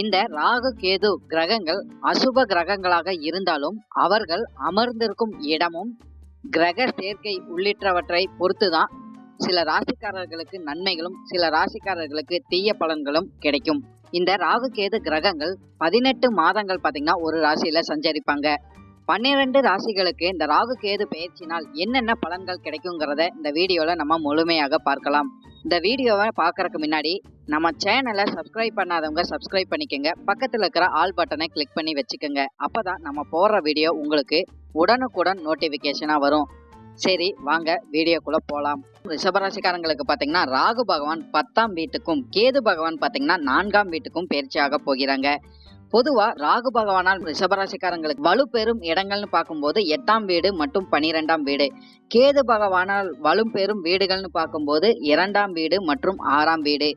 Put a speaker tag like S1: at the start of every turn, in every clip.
S1: இந்த ராகு கேது கிரகங்கள் அசுப கிரகங்களாக இருந்தாலும் அவர்கள் அமர்ந்திருக்கும் இடமும் கிரக சேர்க்கை உள்ளிட்டவற்றை பொறுத்துதான் சில ராசிக்காரர்களுக்கு நன்மைகளும் சில ராசிக்காரர்களுக்கு தீய பலன்களும் கிடைக்கும். இந்த ராகு கேது கிரகங்கள் பதினெட்டு மாதங்கள் பார்த்தீங்கன்னா ஒரு ராசியில சஞ்சரிப்பாங்க. பன்னிரண்டு ராசிகளுக்கு இந்த ராகு கேது பயிற்சினால் என்னென்ன பலன்கள் கிடைக்குங்கிறத இந்த வீடியோல நம்ம முழுமையாக பார்க்கலாம். இந்த வீடியோவை பார்க்கறதுக்கு முன்னாடி நம்ம சேனலை சப்ஸ்கிரைப் பண்ணாதவங்க சப்ஸ்கிரைப் பண்ணிக்கோங்க. பக்கத்தில் இருக்கிற ஆல் பட்டனை கிளிக் பண்ணி வச்சுக்கோங்க. அப்போ தான் நம்ம போடுற வீடியோ உங்களுக்கு உடனுக்குடன் நோட்டிஃபிகேஷனாக வரும். சரி வாங்க வீடியோக்குள்ள போகலாம் ரிஷபராசிக்காரங்களுக்கு பார்த்தீங்கன்னா ராகு பகவான் பத்தாம் வீட்டுக்கும் கேது பகவான் பார்த்தீங்கன்னா நான்காம் வீட்டுக்கும் பயிற்சியாக போகிறாங்க. பொதுவா ராகு பகவானால் ரிஷபராசிக்காரங்களுக்கு வலுப்பெறும் இடங்கள்னு பார்க்கும்போது எட்டாம் வீடு மற்றும் பனிரெண்டாம் வீடு. கேது பகவானால் வலுப்பெறும் வீடுகள்னு பார்க்கும்போது இரண்டாம் வீடு மற்றும் ஆறாம் வீடு.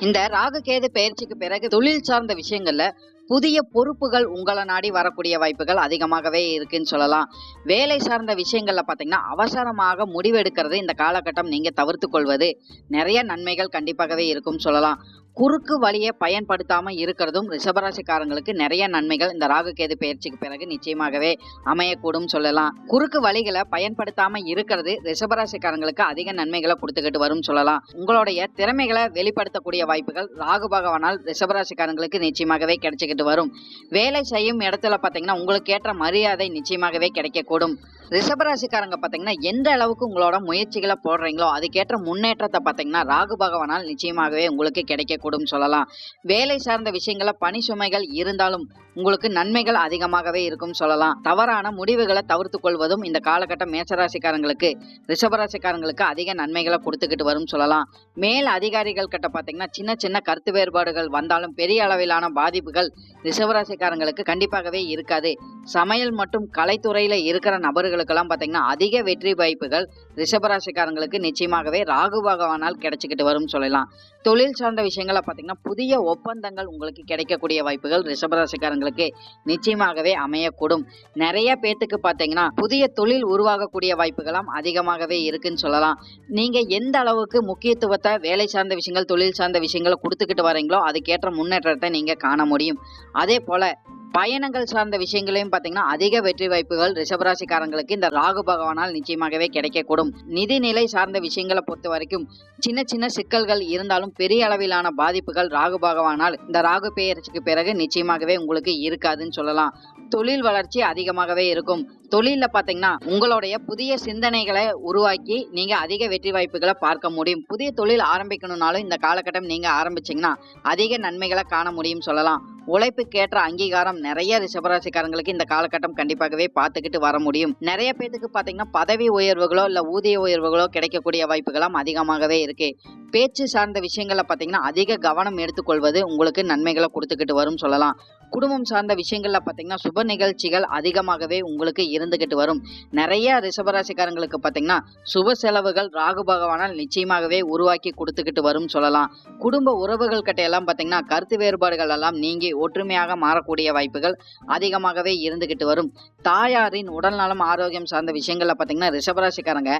S1: இந்த ராகு கேது பயிற்சிக்கு பிறகு தொழில் சார்ந்த விஷயங்கள்ல புதிய பொறுப்புகள் உங்களை நாடி வரக்கூடிய வாய்ப்புகள் அதிகமாகவே இருக்குன்னு சொல்லலாம். வேலை சார்ந்த விஷயங்கள்ல பார்த்தீங்கன்னா அவசரமாக முடிவெடுக்கிறது இந்த காலகட்டம் நீங்க தவிர்த்து கொள்வது. நிறைய நன்மைகள் கண்டிப்பாகவே இருக்கும் சொல்லலாம். குறுக்கு வழியை பயன்படுத்தாம இருக்கிறதும் ரிஷபராசிக்காரங்களுக்கு நிறைய நன்மைகள். இந்த ராகு கேது பயிற்சிக்கு பிறகு நிச்சயமாகவே அமையக்கூடும் சொல்லலாம். குறுக்கு வழிகளை பயன்படுத்தாம இருக்கிறது ரிஷபராசிக்காரங்களுக்கு அதிக நன்மைகளை கொடுத்துக்கிட்டு வரும் சொல்லலாம். உங்களுடைய திறமைகளை வெளிப்படுத்தக்கூடிய வாய்ப்புகள் ராகு பகவானால் ரிஷபராசிக்காரங்களுக்கு நிச்சயமாகவே கிடைச்சிக்கிட்டு வரும். வேலை செய்யும் இடத்துல பார்த்தீங்கன்னா உங்களுக்கு ஏற்ற மரியாதை நிச்சயமாகவே கிடைக்கக்கூடும். ரிஷபராசிக்காரங்க பார்த்தீங்கன்னா எந்த அளவுக்கு உங்களோட முயற்சிகளை போடுறீங்களோ அதுக்கேற்ற முன்னேற்றத்தை பார்த்தீங்கன்னா ராகு பகவானால் நிச்சயமாகவே உங்களுக்கு கிடைக்கக்கூடும் சொல்லலாம். வேலை சார்ந்த விஷயங்கள பணி சுமைகள் இருந்தாலும் உங்களுக்கு நன்மைகள் அதிகமாகவே இருக்கும் சொல்லலாம். தவறான முடிவுகளை தவிர்த்து கொள்வதும் இந்த காலகட்ட மேசராசிக்காரங்களுக்கு ரிஷபராசிக்காரங்களுக்கு அதிக நன்மைகளை கொடுத்துக்கிட்டு வரும் சொல்லலாம். மேல் அதிகாரிகள் கிட்ட பார்த்தீங்கன்னா சின்ன சின்ன கருத்து வேறுபாடுகள் வந்தாலும் பெரிய அளவிலான பாதிப்புகள் ரிஷபராசிக்காரங்களுக்கு கண்டிப்பாகவே இருக்காது. சமையல் மற்றும் கலைத்துறையில இருக்கிற நபர்களுக்கெல்லாம் பார்த்தீங்கன்னா அதிக வெற்றி வாய்ப்புகள் ரிஷபராசிக்காரங்களுக்கு நிச்சயமாகவே ராகு பகவானால் கிடைச்சிக்கிட்டு வரும் சொல்லலாம். தொழில் சார்ந்த விஷயங்களை பார்த்தீங்கன்னா புதிய ஒப்பந்தங்கள் உங்களுக்கு கிடைக்கக்கூடிய வாய்ப்புகள் ரிஷபராசிக்காரங்களுக்கு நிச்சயமாகவே அமையக்கூடும். நிறைய பேத்துக்கு பார்த்தீங்கன்னா புதிய தொழில் உருவாகக்கூடிய வாய்ப்புகளாம் அதிகமாகவே இருக்குன்னு சொல்லலாம். நீங்க எந்த அளவுக்கு முக்கியத்துவத்தை வேலை சார்ந்த விஷயங்கள் தொழில் சார்ந்த விஷயங்களை கொடுத்துக்கிட்டு வரீங்களோ அதுக்கேற்ற முன்னேற்றத்தை நீங்க காண முடியும். அதே போல பயணங்கள் சார்ந்த விஷயங்களையும் பார்த்தீங்கன்னா அதிக வெற்றி வாய்ப்புகள் ரிஷபராசிக்காரங்களுக்கு இந்த ராகு பகவானால் நிச்சயமாகவே கிடைக்கக்கூடும். நிதிநிலை சார்ந்த விஷயங்களை பொறுத்த வரைக்கும் சின்ன சின்ன சிக்கல்கள் இருந்தாலும் பெரிய அளவிலான பாதிப்புகள் ராகு பகவானால் இந்த ராகு பெயர்ச்சிக்கு பிறகு நிச்சயமாகவே உங்களுக்கு இருக்காதுன்னு சொல்லலாம். தொழில் வளர்ச்சி அதிகமாகவே இருக்கும். தொழில பார்த்தீங்கன்னா உங்களுடைய புதிய சிந்தனைகளை உருவாக்கி நீங்க அதிக வெற்றி வாய்ப்புகளை பார்க்க முடியும். புதிய தொழில் ஆரம்பிக்கணும்னாலும் இந்த காலகட்டம் நீங்க ஆரம்பிச்சீங்கன்னா அதிக நன்மைகளை காண முடியும் சொல்லலாம். உழைப்புக்கேற்ற அங்கீகாரம் நிறைய ரிஷபராசிக்காரங்களுக்கு இந்த காலகட்டம் கண்டிப்பாகவே பார்த்துக்கிட்டு வர முடியும். நிறைய பேத்துக்கு பார்த்தீங்கன்னா பதவி உயர்வுகளோ இல்லை ஊதிய உயர்வுகளோ கிடைக்கக்கூடிய வாய்ப்புகளும் அதிகமாகவே இருக்கு. பேச்சு சார்ந்த விஷயங்கள்ல பார்த்தீங்கன்னா அதிக கவனம் எடுத்துக்கொள்வது உங்களுக்கு நன்மைகளை கொடுத்துக்கிட்டு வரும் சொல்லலாம். குடும்பம் சார்ந்த விஷயங்கள்ல பார்த்தீங்கன்னா சுப நிகழ்ச்சிகள் அதிகமாகவே உங்களுக்கு இருந்துகிட்டு வரும். நிறைய ரிஷபராசிக்காரங்களுக்கு பார்த்தீங்கன்னா சுப செலவுகள் ராகு பகவானால் நிச்சயமாகவே உருவாக்கி கொடுத்துக்கிட்டு வரும் சொல்லலாம். குடும்ப உறவுகள் கிட்ட எல்லாம் பார்த்தீங்கன்னா கருத்து வேறுபாடுகள் எல்லாம் நீங்கி ஒற்றுமையாக மாறக்கூடிய வாய்ப்புகள் அதிகமாகவே இருந்துகிட்டு வரும். தாயாரின் உடல்நலம் ஆரோக்கியம் சார்ந்த விஷயங்கள்ல பார்த்தீங்கன்னா ரிஷபராசிக்காரங்க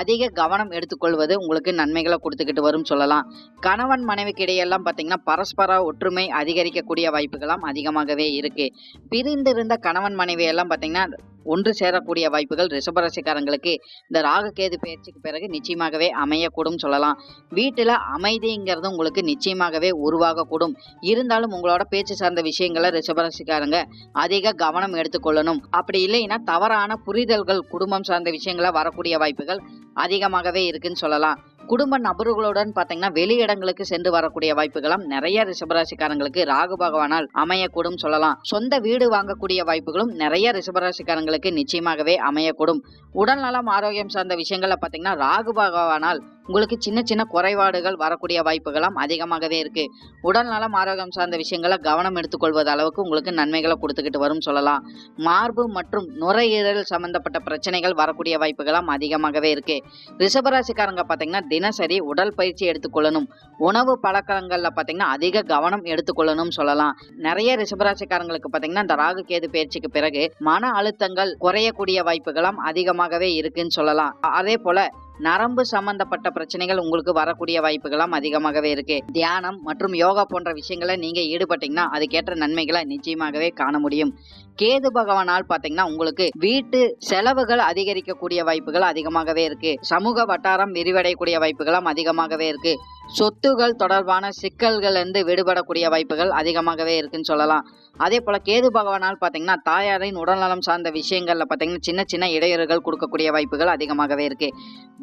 S1: அதிக கவனம் எடுத்துக்கொள்வது உங்களுக்கு நன்மைகளை கொடுத்துக்கிட்டு வரும் சொல்லலாம். கணவன் மனைவிக்கு இடையெல்லாம் பார்த்தீங்கன்னா பரஸ்பர ஒற்றுமை அதிகரிக்கக்கூடிய வாய்ப்புகளாம் அதிகமாகவே இருக்கு. பிரிந்திருந்த கணவன் மனைவி எல்லாம் பார்த்தீங்கன்னா ஒன்று சேரக்கூடிய வாய்ப்புகள் ரிஷபராசிக்காரங்களுக்கு. இந்த ராகு கேது பயிற்சிக்கு பிறகு நிச்சயமாகவே அமையக்கூடும் சொல்லலாம். வீட்டில் அமைதிங்கிறது உங்களுக்கு நிச்சயமாகவே உருவாகக்கூடும். இருந்தாலும் உங்களோட பேச்சு சார்ந்த விஷயங்களை ரிஷபராசிக்காரங்க அதிக கவனம் எடுத்துக்கொள்ளணும். அப்படி இல்லைன்னா தவறான புரிதல்கள் குடும்பம் சார்ந்த விஷயங்களை வரக்கூடிய வாய்ப்புகள் அதிகமாகவே இருக்குன்னு சொல்லலாம். குடும்ப நபர்களுடன் பார்த்தீங்கன்னா வெளியிடங்களுக்கு சென்று வரக்கூடிய வாய்ப்புகளும் நிறைய ரிஷபராசிக்காரங்களுக்கு ராகு பகவானால் அமையக்கூடும் சொல்லலாம். சொந்த வீடு வாங்கக்கூடிய வாய்ப்புகளும் நிறைய ரிஷபராசிக்காரங்களுக்கு நிச்சயமாகவே அமையக்கூடும். உடல்நலம் ஆரோக்கியம் சார்ந்த விஷயங்களை பார்த்தீங்கன்னா ராகு பகவானால் உங்களுக்கு சின்ன சின்ன குறைபாடுகள் வரக்கூடிய வாய்ப்புகளும் அதிகமாகவே இருக்கு. உடல் நலம் ஆரோக்கியம் சார்ந்த விஷயங்களை கவனம் எடுத்துக்கொள்வது அளவுக்கு உங்களுக்கு நன்மைகளை கொடுத்துக்கிட்டு வரும் சொல்லலாம். மார்பு மற்றும் நுரையீரல் சம்பந்தப்பட்ட பிரச்சனைகள் வரக்கூடிய வாய்ப்புகளும் அதிகமாகவே இருக்கு. ரிஷபராசிக்காரங்க பார்த்தீங்கன்னா தினசரி உடல் பயிற்சி எடுத்துக்கொள்ளணும். உணவு பழக்கங்களில் பார்த்தீங்கன்னா அதிக கவனம் எடுத்துக்கொள்ளணும் சொல்லலாம். நிறைய ரிஷபராசிக்காரங்களுக்கு பார்த்தீங்கன்னா இந்த ராகு கேது பயிற்சிக்கு பிறகு மன அழுத்தங்கள் குறையக்கூடிய வாய்ப்புகளும் அதிகமாகவே இருக்குன்னு சொல்லலாம். அதே போல நரம்பு சம்பந்தப்பட்ட பிரச்சனைகள் உங்களுக்கு வரக்கூடிய வாய்ப்புகளும் அதிகமாகவே இருக்கு. தியானம் மற்றும் யோகா போன்ற விஷயங்களை நீங்க ஈடுபட்டீங்கன்னா அதுக்கேற்ற நன்மைகளை நிச்சயமாகவே காண முடியும். கேது பகவானால் பாத்தீங்கன்னா உங்களுக்கு வீட்டு செலவுகள் அதிகரிக்கக்கூடிய வாய்ப்புகள் அதிகமாகவே இருக்கு. சமூக வட்டாரம் விரிவடையக்கூடிய வாய்ப்புகளும் அதிகமாகவே இருக்கு. சொத்துகள் தொடர்பான சிக்கல்கள் இருந்து விடுபடக்கூடிய வாய்ப்புகள் அதிகமாகவே இருக்குன்னு சொல்லலாம். அதே போல கேது பகவானால் பார்த்தீங்கன்னா தாயாரின் உடல்நலம் சார்ந்த விஷயங்கள்ல பார்த்தீங்கன்னா சின்ன சின்ன இடையூறுகள் கொடுக்கக்கூடிய வாய்ப்புகள் அதிகமாகவே இருக்கு.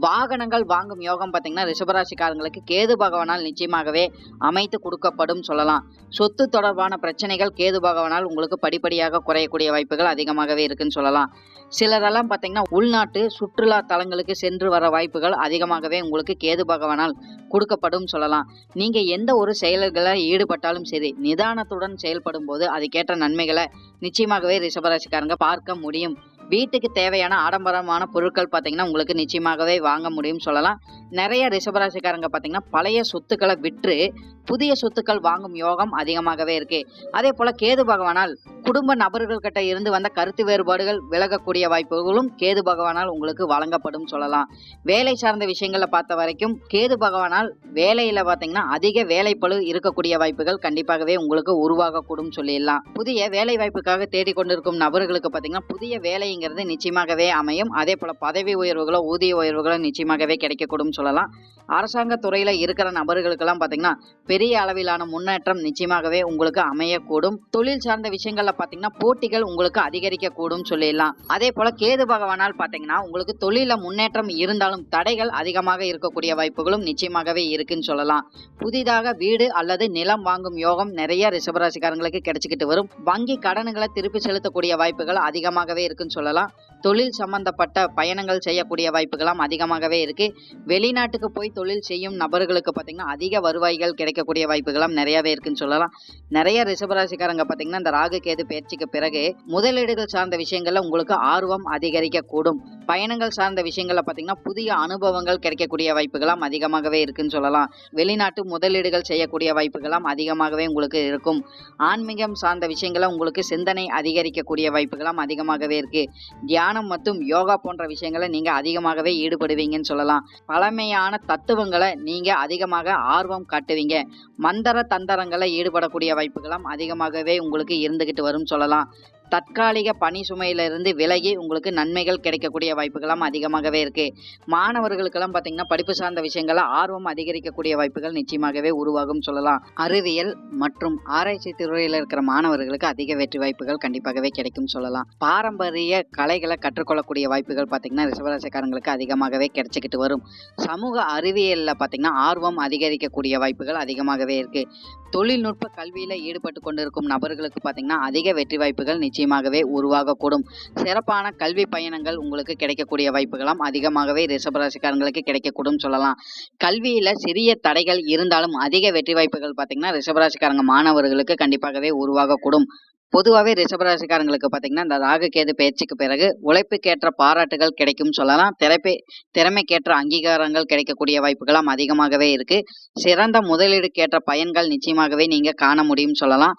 S1: வாகனங்கள் வாங்கும் யோகம் பார்த்தீங்கன்னா ரிஷபராசிக்காரங்களுக்கு கேது பகவானால் நிச்சயமாகவே அமைத்து கொடுக்கப்படும் சொல்லலாம். சொத்து தொடர்பான பிரச்சனைகள் கேது பகவானால் உங்களுக்கு படிப்படியாக குறையக்கூடிய வாய்ப்புகள் அதிகமாகவே இருக்குன்னு சொல்லலாம். சிலரெல்லாம் பார்த்தீங்கன்னா உள்நாட்டு சுற்றுலா தலங்களுக்கு சென்று வர வாய்ப்புகள் அதிகமாகவே உங்களுக்கு கேது பகவானால் கொடுக்கப்படும் சொல்லலாம். நீங்க எந்த ஒரு செயல்களை ஈடுபட்டாலும் சரி நிதானத்துடன் செயல்படும் போது அதுக்கேற்ற நன்மைகளை நிச்சயமாகவே ரிஷபராசிக்காரங்க பார்க்க முடியும். வீட்டுக்கு தேவையான ஆடம்பரமான பொருட்கள் பார்த்தீங்கன்னா உங்களுக்கு நிச்சயமாகவே வாங்க முடியும் சொல்லலாம். நிறைய ரிஷபராசிக்காரங்க பார்த்தீங்கன்னா பழைய சொத்துக்களை விற்று புதிய சொத்துக்கள் வாங்கும் யோகம் அதிகமாகவே இருக்கு. அதே போல கேது பகவானால் குடும்ப நபர்கள் கிட்ட இருந்து வந்த கருத்து வேறுபாடுகள் விலகக்கூடிய வாய்ப்புகளும் கேது பகவானால் உங்களுக்கு வழங்கப்படும் சொல்லலாம். வேலை சார்ந்த விஷயங்களை பார்த்த வரைக்கும் கேது பகவானால் வேலையில பார்த்தீங்கன்னா அதிக வேலைப்பளு இருக்கக்கூடிய வாய்ப்புகள் கண்டிப்பாகவே உங்களுக்கு உருவாகக்கூடும் சொல்லிடலாம். புதிய வேலை வாய்ப்புக்காக தேடிக்கொண்டிருக்கும் நபர்களுக்கு பார்த்தீங்கன்னா புதிய வேலை அப்படிங்கிறது நிச்சயமாகவே அமையும். அதே போல் பதவி உயர்வுகளோ ஊதிய உயர்வுகளோ நிச்சயமாகவே கிடைக்கக்கூடும் சொல்லலாம். அரசாங்க துறையில இருக்கிற நபர்களுக்கெல்லாம் பார்த்தீங்கன்னா பெரிய அளவிலான முன்னேற்றம் நிச்சயமாகவே உங்களுக்கு அமையக்கூடும். தொழில் சார்ந்த விஷயங்கள்ல பார்த்தீங்கன்னா போட்டிகள் உங்களுக்கு அதிகரிக்கக்கூடும் சொல்லிடலாம். அதே போல கேது பகவானால் பார்த்தீங்கன்னா உங்களுக்கு தொழில முன்னேற்றம் இருந்தாலும் தடைகள் அதிகமாக இருக்கக்கூடிய வாய்ப்புகளும் நிச்சயமாகவே இருக்குன்னு சொல்லலாம். புதிதாக வீடு அல்லது நிலம் வாங்கும் யோகம் நிறைய ரிஷபராசிக்காரங்களுக்கு கிடைச்சிக்கிட்டு வரும். வங்கி கடன்களை திருப்பி செலுத்தக்கூடிய வாய்ப்புகள் அதிகமாகவே இருக்குன்னு சொல்லலாம். சொல்லலாம். தொழில் சம்பந்தப்பட்ட பயணங்கள் செய்யக்கூடிய வாய்ப்புகளும் அதிகமாகவே இருக்கு. வெளிநாட்டுக்கு போய் தொழில் செய்யும் நபர்களுக்கு பார்த்தீங்கன்னா அதிக வருவாய்கள் கிடைக்கக்கூடிய வாய்ப்புகளும் நிறையவே இருக்குன்னு சொல்லலாம். நிறைய ரிஷபராசிக்காரங்க பார்த்தீங்கன்னா இந்த ராகு கேது பயிற்சிக்கு பிறகு முதலீடுகள் சார்ந்த விஷயங்கள்ல உங்களுக்கு ஆர்வம் அதிகரிக்கக்கூடும். பயணங்கள் சார்ந்த விஷயங்கள்ல பார்த்தீங்கன்னா புதிய அனுபவங்கள் கிடைக்கக்கூடிய வாய்ப்புகளும் அதிகமாகவே இருக்குன்னு சொல்லலாம். வெளிநாட்டு முதலீடுகள் செய்யக்கூடிய வாய்ப்புகளும் அதிகமாகவே உங்களுக்கு இருக்கும். ஆன்மீகம் சார்ந்த விஷயங்களை உங்களுக்கு சிந்தனை அதிகரிக்கக்கூடிய வாய்ப்புகளும் அதிகமாகவே இருக்குது தியானம் மற்றும் யோகா போன்ற விஷயங்களை நீங்க அதிகமாகவே ஈடுபடுவீங்கன்னு சொல்லலாம். பழமையான தத்துவங்களை நீங்க அதிகமாக ஆர்வம் காட்டுவீங்க. மந்திர தந்திரங்களை ஈடுபடக்கூடிய வாய்ப்புகளும் அதிகமாகவே உங்களுக்கு இருந்துகிட்டு வரும் சொல்லலாம். தற்காலிக பணி சுமையிலிருந்து விலகி உங்களுக்கு நன்மைகள் கிடைக்கக்கூடிய வாய்ப்புகள்லாம் அதிகமாகவே இருக்கு. மாணவர்களுக்கெல்லாம் பார்த்தீங்கன்னா படிப்பு சார்ந்த விஷயங்களை ஆர்வம் அதிகரிக்கக்கூடிய வாய்ப்புகள் நிச்சயமாகவே உருவாகும் சொல்லலாம். அறிவியல் மற்றும் ஆராய்ச்சி துறையில் இருக்கிற மாணவர்களுக்கு அதிக வெற்றி வாய்ப்புகள் கண்டிப்பாகவே கிடைக்கும் சொல்லலாம். பாரம்பரிய கலைகளை கற்றுக்கொள்ளக்கூடிய வாய்ப்புகள் பார்த்தீங்கன்னா ரிசவராசிக்காரங்களுக்கு அதிகமாகவே கிடைச்சிக்கிட்டு வரும். சமூக அறிவியலில் பார்த்தீங்கன்னா ஆர்வம் அதிகரிக்கக்கூடிய வாய்ப்புகள் அதிகமாகவே இருக்கு. தொழில்நுட்ப கல்வியில ஈடுபட்டு கொண்டிருக்கும் நபர்களுக்கு பார்த்தீங்கன்னா அதிக வெற்றி வாய்ப்புகள் நிச்சயமாகவே உருவாகக்கூடும். சிறப்பான கல்வி பயணங்கள் உங்களுக்கு கிடைக்கக்கூடிய வாய்ப்புகளும் அதிகமாகவே ரிஷபராசிக்காரங்களுக்கு கிடைக்கக்கூடும் சொல்லலாம். கல்வியில சிறிய தடைகள் இருந்தாலும் அதிக வெற்றி வாய்ப்புகள் பார்த்தீங்கன்னா ரிஷபராசிக்காரங்க மாணவர்களுக்கு கண்டிப்பாகவே உருவாகக்கூடும். பொதுவாகவே ரிஷபராசிக்காரங்களுக்கு பார்த்தீங்கன்னா இந்த ராகு கேது பயிற்சிக்கு பிறகு உழைப்புக்கேற்ற பாராட்டுகள் கிடைக்கும் சொல்லலாம். திறப்பை திறமைக்கேற்ற அங்கீகாரங்கள் கிடைக்கக்கூடிய வாய்ப்புகளும் அதிகமாகவே இருக்கு. சிறந்த முதலீடுக்கேற்ற பயன்கள் நிச்சயமாகவே நீங்க காண முடியும் சொல்லலாம்.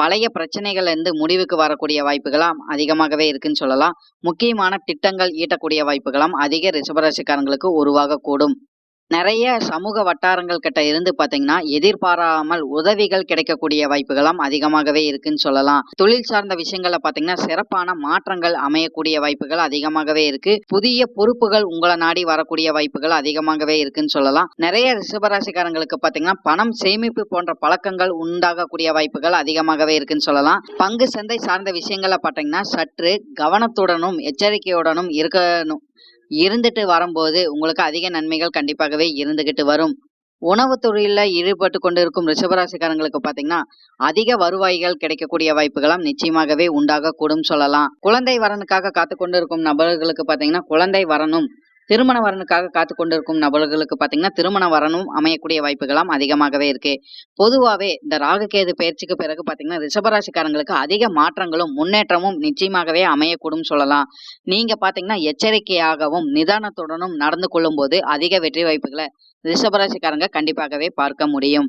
S1: பழைய பிரச்சனைகள் இருந்து முடிவுக்கு வரக்கூடிய வாய்ப்புகளாம் அதிகமாகவே இருக்குன்னு சொல்லலாம். முக்கியமான திட்டங்கள் ஈட்டக்கூடிய வாய்ப்புகளும் அதிக ரிஷபராசிக்காரங்களுக்கு உருவாகக்கூடும். நிறைய சமூக வட்டாரங்கள் கிட்ட இருந்து பாத்தீங்கன்னா எதிர்பாராமல் உதவிகள் கிடைக்கக்கூடிய வாய்ப்புகளும் அதிகமாகவே இருக்குன்னு சொல்லலாம். தொழில் சார்ந்த விஷயங்கள்ல பாத்தீங்கன்னா சிறப்பான மாற்றங்கள் அமையக்கூடிய வாய்ப்புகள் அதிகமாகவே இருக்கு. புதிய பொறுப்புகள் உங்களை நாடி வரக்கூடிய வாய்ப்புகள் அதிகமாகவே இருக்குன்னு சொல்லலாம். நிறைய ரிஷபராசிக்காரங்களுக்கு பாத்தீங்கன்னா பணம் சேமிப்பு போன்ற பழக்கங்கள் உண்டாகக்கூடிய வாய்ப்புகள் அதிகமாகவே இருக்குன்னு சொல்லலாம். பங்கு சந்தை சார்ந்த விஷயங்கள்ல பாத்தீங்கன்னா சற்று கவனத்துடனும் எச்சரிக்கையுடனும் இருக்கணும். இருந்துட்டு வரும்போது உங்களுக்கு அதிக நன்மைகள் கண்டிப்பாகவே இருந்துகிட்டு வரும். உணவு துறையில ஈடுபட்டு கொண்டிருக்கும் ரிஷபராசிக்காரங்களுக்கு பாத்தீங்கன்னா அதிக வருவாய்கள் கிடைக்கக்கூடிய வாய்ப்புகளும் நிச்சயமாகவே உண்டாக கூடும் சொல்லலாம். குழந்தை வரனுக்காக காத்து கொண்டிருக்கும் நபர்களுக்கு பாத்தீங்கன்னா குழந்தை வரணும். திருமண வரனுக்காக காத்து கொண்டிருக்கும் நபர்களுக்கு பார்த்தீங்கன்னா திருமண வரனும் அமையக்கூடிய வாய்ப்புகளாம் அதிகமாகவே இருக்கு. பொதுவாகவே இந்த ராகுகேது பயிற்சிக்கு பிறகு பார்த்தீங்கன்னா ரிஷபராசிக்காரங்களுக்கு அதிக மாற்றங்களும் முன்னேற்றமும் நிச்சயமாகவே அமையக்கூடும் சொல்லலாம். நீங்க பார்த்தீங்கன்னா எச்சரிக்கையாகவும் நிதானத்துடனும் நடந்து கொள்ளும் போது அதிக வெற்றி வாய்ப்புகளை ரிஷபராசிக்காரங்க கண்டிப்பாகவே பார்க்க முடியும்.